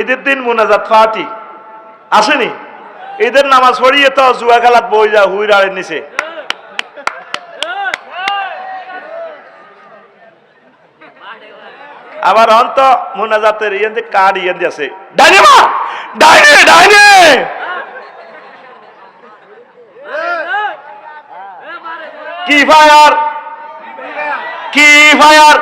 ঈদের দিন মুনাজাত পার্টি আসেনি? ঈদের নামাজ পড়িয়ে তো জুয়া খেলাত বই যা হুইরাড়ের নিচে। আবার অন্ত মুনাজাতের ইয়েন্দি কার্ড ইয়েন্দি আছে? ডাইনে মা! ডাইনে ডাইনে! কি ফায়ার? কি ফায়ার?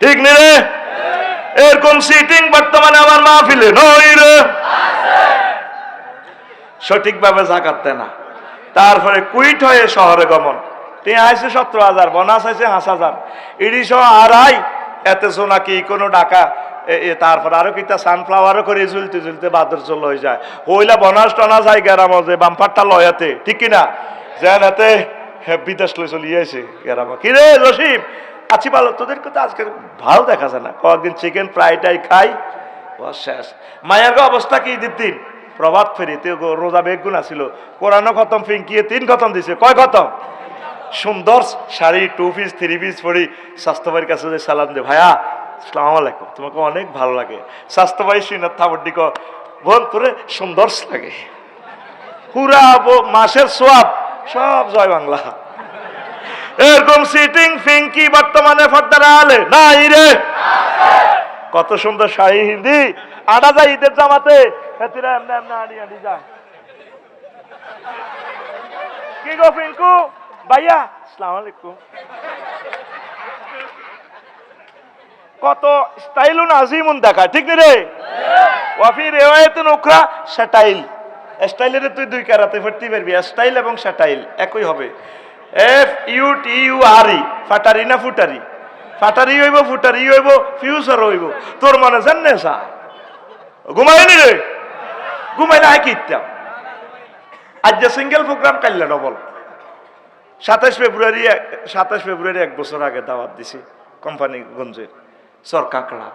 ঠিক নেই রে? এরকম সিটিং বর্তমানে আমার মাহফিলে নই রে। সঠিকভাবে জাকাতে না। তারপরে কুইট হয়ে শহরে গমন। তিনি আইসে সতেরো হাজার, বনাস আছে পাঁচ হাজার। ইডি সহ আড়াই, এতে নাকি কোনো এ তারপর আরও কিতা সানফ্লাওয়ারও করে ঝুলতে ঝুলতে বাদর চল হয়ে যায়। হইলা বনাস টনাস আই গেরাম যে বাম্পারটা লয়াতে, ঠিক কিনা? যেন এতে হে, বিদেশ লই চলিয়েছে গেরাম কি রে রসিম আছি ভালো তোদের কথা আজকে ভালো দেখা যায় না। কয়েকদিন চিকেন ফ্রাইটাই খাই শেষ। মায়ের অবস্থা কি দিন প্রভাত ফেরি তে গো- রোজা বেগুন আছিল। কোরআনও খতম ফিঙ্কিয়ে তিন খতম দিছে। কয় খতম? সুন্দর sari two piece three piece পরি। স্বাস্থ্যবাড়ির কাছে যে সালাম দে ভাইয়া সালাম আলাইকুম তোমাকে অনেক ভালো লাগে। স্বাস্থ্যবাড়ি শ্রীনাথ থাবড্ডি ক বোন তোরে সুন্দর লাগে। পুরা মাসের সোয়াব সব জয় বাংলা। এরকম সিটিং ফিঙ্কি বর্তমানে ফর্দার আলে নাই রে। কত সুন্দর শাড়ি হিন্দি। আনা যায় ঈদের জামাতে। হেতিরা কি গো ফিঙ্কু? ভাইয়া, আসসালামু আলাইকুম। কত স্টাইলুন আজিমুন দেখা, ঠিক নি রে? ওয়াফি রেওয়ায়তুন উখরা স্টাইল স্টাইলের তুই দুই কারাতে ভর্তি পারবি স্টাইল এবং স্টাইল একই হবে। F U T U R E ফাটারি না ফুটারি? ফাটারি হইব, ফুটারি হইব ফিউচার হইব। তোর মনে জানে সা ঘুমাইনি রে। আয় কি ইত্যাম? আজ যে সিঙ্গেল প্রোগ্রাম কাইলে ডবল সাতাশ ফেব্রুয়ারি সাতাশ ফেব্রুয়ারি এক বছর আগে দাওয়াত দিছি কোম্পানিগঞ্জে। সর কাঁকড়া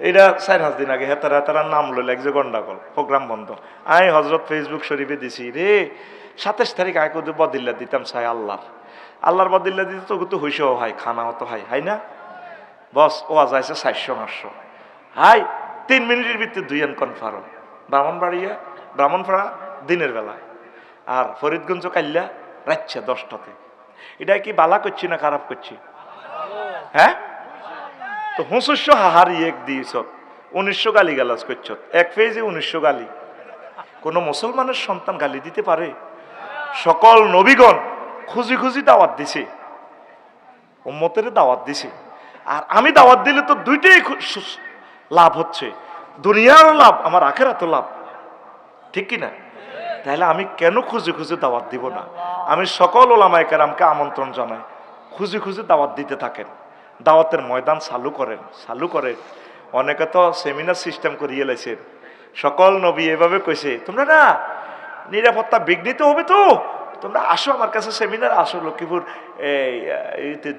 এটা চার পাঁচ দিন আগে হেতারা হেতারা নাম লইলে এক যে গন্ডাগোল প্রোগ্রাম বন্ধ। আই হজরত ফেসবুক শরীফে দিছি রে সাতাশ তারিখ আয় কিন্তু বদিল্লা দিতাম চাই আল্লাহর। আল্লাহর বদিল্লা দিতে তো তো হইসও হাই খানা তো হাই হাই না? বস ও আজ আছে চারশো পাঁচশো। হাই তিন মিনিটের ভিতরে দুই আন কনফার্ম ব্রাহ্মণবাড়িয়া ব্রাহ্মণপাড়া দিনের বেলায়। আর ফরিদগঞ্জ কাল্লা রাচ্ছা দশটাতে। এটা কি বালা করছি না খারাপ করছি? হ্যাঁ? তো হুঁসুস্য হাহারি এক দিয়েছ উনিশশো গালি গালাজ করছ এক পেজে উনিশশো গালি। কোনো মুসলমানের সন্তান গালি দিতে পারে? সকল নবীগণ খুঁজি খুঁজি দাওয়াত দিছে। উম্মতের দাওয়াত দিছে। আর আমি দাওয়াত দিলে তো দুইটাই লাভ হচ্ছে। দুনিয়ার লাভ, আমার আখেরা তো লাভ। ঠিক কি না তাহলে আমি কেন খুঁজে খুঁজে দাওয়াত দিব না? আমি সকল ওলামায় কেরামকে আমন্ত্রণ জানাই, খুঁজে খুঁজে দাওয়াত দিতে থাকেন। দাওয়াতের ময়দান চালু করেন চালু করেন অনেকে তো সেমিনার সিস্টেম করিয়ে লেছেন সকল নবী এভাবে কইছে তোমরা না নিরাপত্তা বিঘ্নিত হবে তো? তোমরা আসো আমার কাছে সেমিনার আসো লক্ষ্মীপুর এই,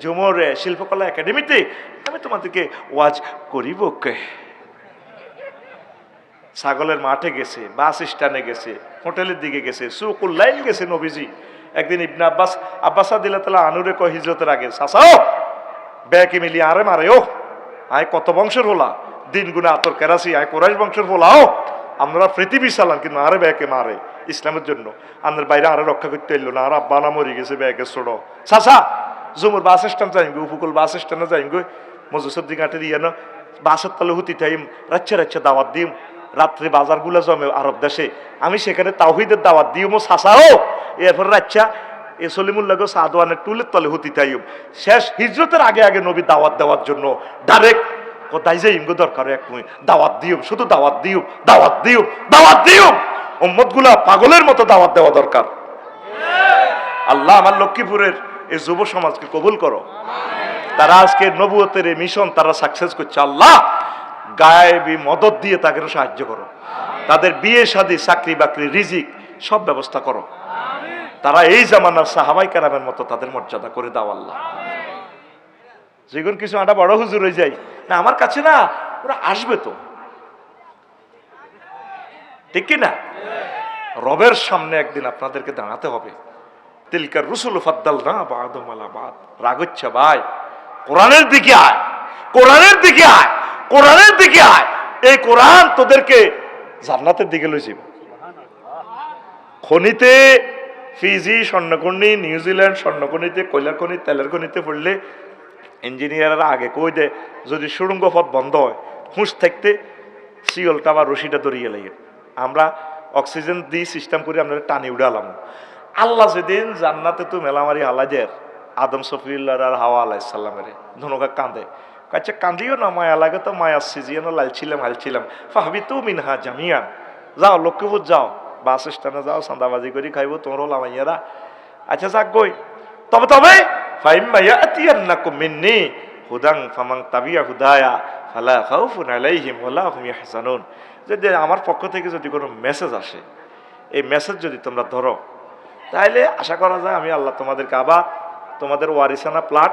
ঝুমর শিল্পকলা একাডেমিতে আমি তোমাদেরকে ওয়াজ করিব কে? ছাগলের মাঠে গেছে বাস স্ট্যান্ডে গেছে হোটেলের দিকে গেছে সুকুল্লাইল গেছে নবীজি। একদিন ইবনে আব্বাস আব্বাসা দিলে তালা আনুরে কয় হিজরতের আগে সাসাও ব্যাকে মিলি আরে মারে ও আয় কত বংশের হলা? দিন গুণে আতর কেরাসি, আয় কোরাইশ বংশের হলা ও আমরা পৃথিবী চালান, কিন্তু আরে ব্যাকে মারে ইসলামের জন্য। আমাদের বাইরে আরে রক্ষা করতে এলো না, আর আব্বা না মরি গেছে ব্যাকে ছোড়ো। সাসা জুমুর বাস স্ট্যান্ড যাইম গো, উপকূল বাস স্ট্যান্ডে যাইম গো। মজুসদ্দি ঘাটে দিয়ে না, বাসের তলে হুতি থাইম, রাচ্ছে রাচ্ছে দাওয়াত দিম। রাত্রে বাজারগুলো জমে আরব দেশে। আমি সেখানে তাওহিদের দাওয়াত দিও মো সাসাও এরপর রাচ্চা এ সলিমুল্লাহ সাদওয়ানের টুলের তলে হতি তাইম শেষ হিজরতের আগে আগে নবী দাওয়াত দেওয়ার জন্য ডাইরেক্ট কোথায় যে ইমগো দরকার এক মুই? দাওয়াত দিও শুধু দাওয়াত দিও দাওয়াত দিও দাওয়াত দিও উম্মতগুলা পাগলের মতো দাওয়াত দেওয়া দরকার। আল্লাহ আমার লক্ষ্মীপুরের এই যুব সমাজকে কবুল করো। তারা আজকে নবুয়তের এই মিশন তারা সাকসেস করছে। আল্লাহ গায়েবি মদত দিয়ে তাকে সাহায্য করো। তাদের বিয়ে, শাদী চাকরি বাকরি রিজিক সব ব্যবস্থা করো। তারা এই জামানার সাহাবাই কারামের মতো তাদের মর্যাদা করে দাও আল্লাহ। যেগুন কিছু আটা বড় হুজুর হয়ে যায়। না, আমার কাছে না, ওরা আসবে তো। ঠিক কি না রবের সামনে একদিন আপনাদেরকে দাঁড়াতে হবে। তিলকার রুসুল ফাদ্দাল না, বাদ রাগ হচ্ছে, ভাই। কোরআনের দিকে আয়। কোরআনের দিকে আয়। কোরআনের দিকে আয়। এই কোরআন তোদেরকে জান্নাতের দিকে লইছি খনিতে ফিজি স্বর্ণকর্ণী নিউজিল্যান্ড স্বর্ণকর্ণীতে তেলের খনিতে পড়লে ইঞ্জিনিয়াররা আগে কই দে যদি সুড়ঙ্গ পথ বন্ধ হয়, হুঁশ থাকতে শিওলটা বা রশিটা দরিয়ে লাগে। আমরা অক্সিজেন দিয়ে সিস্টেম করে আমরা টানি উড়ালাম। আল্লাহ যেদিন জান্নাতে তো মেলামারি হালাজের আদম সফিউল্লাহ আর হাওয়া আলাইসাল্লামের ধনুকা কাঁদে। কাছে কান্দিও না, মায়া লাগে তো, মায়া সিজিয়ানো লালছিলাম, হালছিলাম। ফাহবি তু মিনহা জামিয়ান। যাও, লক্ষ্মীপুর যাও। বাস স্ট্যান্ডে যাও চাঁদাবাজি করে খাইব, তোমরা লামাইয়ারা আচ্ছা যাক গই। তবে তবে ফাইম মাইয়া আতিয়ান্নাকুম মিন্নি হুদাং ফামাং তাবিয়া হুদায়া, ফালা খাউফুন আলাইহিম ওয়ালা যদি আমার পক্ষ থেকে যদি কোনো মেসেজ আসে, এই মেসেজ যদি তোমরা ধরো তাহলে আশা করা যায় আমি আল্লাহ তোমাদেরকে আবার তোমাদের ওয়ারিসানা প্লাট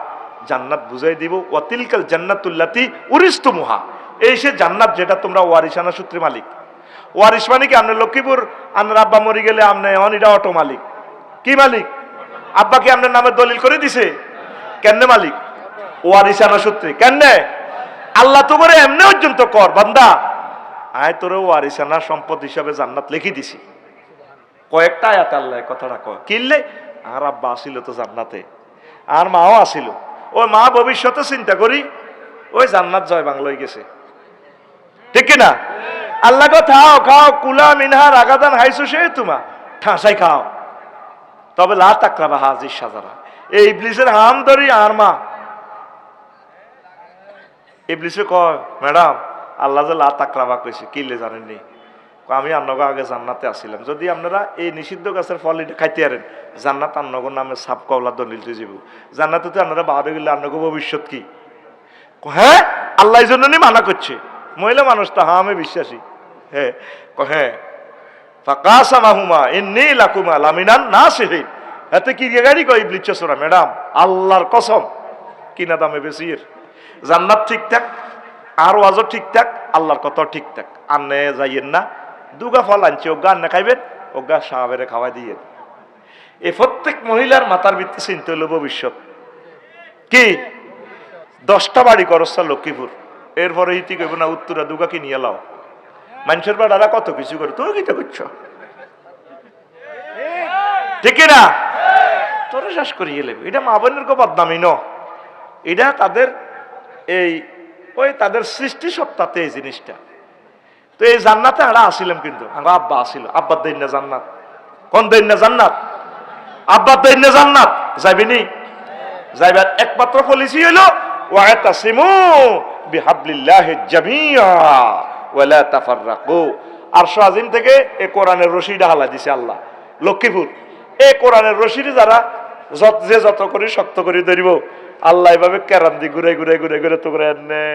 জান্নাত বুঝাই দিব। ওয়াতিলকাল জান্নাতুল্লাতি উরিস্তুমুহা। এই সে জান্নাত যেটা তোমরা ওয়ারিসানা সূত্রে মালিক। ওয়ারিস মানে কি? আপনি লক্ষ্মীপুর আপনার আব্বা মরি গেলে আপনি এটা অটো মালিক। কি মালিক? আব্বা কি আপনার নামে দলিল করে দিছে? কেন মালিক? ওয়ারিসানা সূত্রে। কেন আল্লাহ তো করে এমনি পর্যন্ত কর, বান্দা। আয় তোরে ওয়ারিসানা সম্পদ হিসাবে জান্নাত লিখে দিছি। কয়েকটা আয়াত আল্লাহ কথাটা কয়। কিনলে আর আব্বা আসিল তো জান্নাতে। আর মাও আসিল। ওই মা ভবিষ্যতে চিন্তা করি, ওই জান্নাত জয় বাংলায় গেছে। ঠিক কিনা? আল্লাহ গো, খাও খাও, কুলা মিনহা রাগাদান হাইসু সে তোমা। ঠাঁসাই খাও। তবে লা তাকরাবা হাজির সাজারা। এই ইবলিসের হাম ধরি আর মা। ইবলিসে কয়, ম্যাডাম, আল্লাহ যে লা তাকরাবা কইছে কিলে জানেননি আমি আন্নগো আগে জান্নাতে আসছিলাম যদি আপনারা এই নিষিদ্ধ গাছের ফল খাইতে পারেন জান্নাত আন্নগর নামে সাপ কবলা তুই যাব জান্নাতে তো আপনারা বাহাদে গেলে আন্নগো ভবিষ্যৎ কি? হ্যাঁ আল্লাহ জন্য মানা করছে। মহিলা মানুষ তো হ্যাঁ আমি বিশ্বাসী। হ্যাঁ ইন্নী লাকুমা এতে কি কসম কিনা দামে জান্নাত যাইয়েন না, দুগা ফল আন্নে খাইবেন দিয়ে প্রত্যেক মহিলার মাথার ভিত্তি চিন্তা হলো ভবিষ্যৎ। কি? দশটা বাড়ি করস্তা লক্ষ্মীপুর। এরপরে ইতি কইব না, উত্তরা দুগা কি নিয়ে লাও। মানুষের বাড়ারা কত কিছু করে? তুমি কিটা করছ? ঠিক না তোরা শেষ করিয়ে লেবে। এটা মা বোনের কো বদনামি, ন? এটা তাদের এই, ওই তাদের সৃষ্টি সত্তাতে এই জিনিসটা। তো এই জান্নাতে আমরা আসিলাম কিন্তু। আমরা আব্বা আসিল। আব্বার দেন না জান্নাত। কোন দেন না জান্নাত? আব্বার দেন না জান্নাত। যাইবিনি যাইবার একমাত্র পলিসি হইল ওয়াতাসিমু বিহাবলিল্লাহি জামিয়া। ওয়ালা তাফাররাকু। আরশ আজিম থেকে এ কোরআনের রশিটা হালা দিছে আল্লাহ। লক্ষ্মীপুর। এই কোরআনের রশিটি যারা যত যে যত করে শক্ত করে ধরিব। আল্লাহ এভাবে কেরান দি ঘুরে ঘুরে ঘুরে ঘুরে তো করে, এনে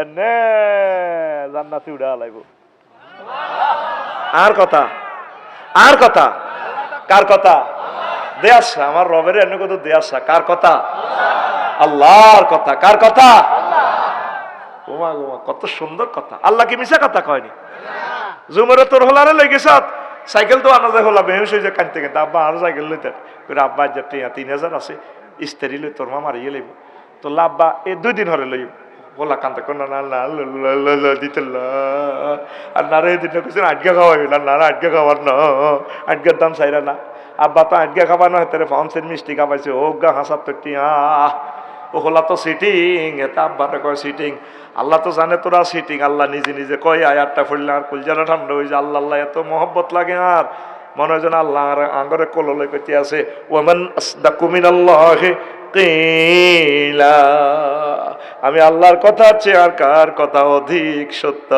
এনে, জান্নাতি উড়া হালাইব আর কথা? আর কথা? কার কথা? দেয়াসা আমার রবের এনে কত দেয়াসা কার কথা? আল্লাহর কথা। কার কথা? ওমা ওমা কত সুন্দর কথা। আল্লাহ কি মিশা কথা কয়নি? জুমের তোর হলারে লই গেছ? সাইকেল তো আনা যায় হলা, বেহুশ হয়ে যায় কানতে কানতে আব্বা আর সাইকেল লইতে করে আব্বা যে তিন হাজার আছে, ইস্তারি লই তোর মা মারিয়ে লইব। তো লাব্বা এ দুই দিন হরে লইব। বলা কান্তে কোন না না দিতে আর না রে দিন কিছু আটকে খাওয়াবি না না আটকে খাওয়ার না। আটকের দাম চাইরা না। আব্বা তো আটকে খাওয়ানো হেতারে ফাউন্সের মিষ্টি খাওয়াইছে। ও গা, হাসার তো টিয়া ও হলা তো সিটিং এটা আব্বাটা কয় সিটিং আল্লাহ তো জানে তোরা সিটিং আল্লাহ নিজে নিজে কয়, আয়াতটা ফুললে আর কুলজানা ঠান্ডা হয়ে যায়। আল্লাহ আল্লাহ এত মহব্বত লাগে আর। মনে হয় যেন আল্লাহ আর আঙ্গরে কললে কইতে আছে ওমান আসদাকু মিনাল্লাহি কিলা। আমি আল্লাহর কথা চেয়ে আর কার কথা অধিক সত্য?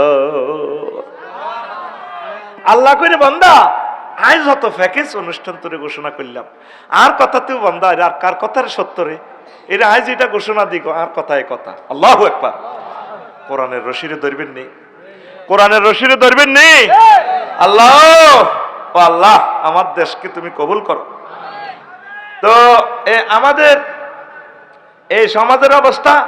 আল্লাহ কইরে, বান্দা আজ যত প্যাকেজ অনুষ্ঠান তোরে ঘোষণা করলাম। আর কথা তুই বান্দা, আর কার কথার সত্য রে? এরা আজ এটা ঘোষণা দিক আর কথায় কথা। আল্লাহ একবার কোরআনের রশিরে ধরবেন নেই। কোরআনের রশিরে ধরবেন নেই? আল্লাহ! আল্লাহ, আমার দেশকে তুমি কবুল করো। তো আমাদের, এই সমাজের অবস্থা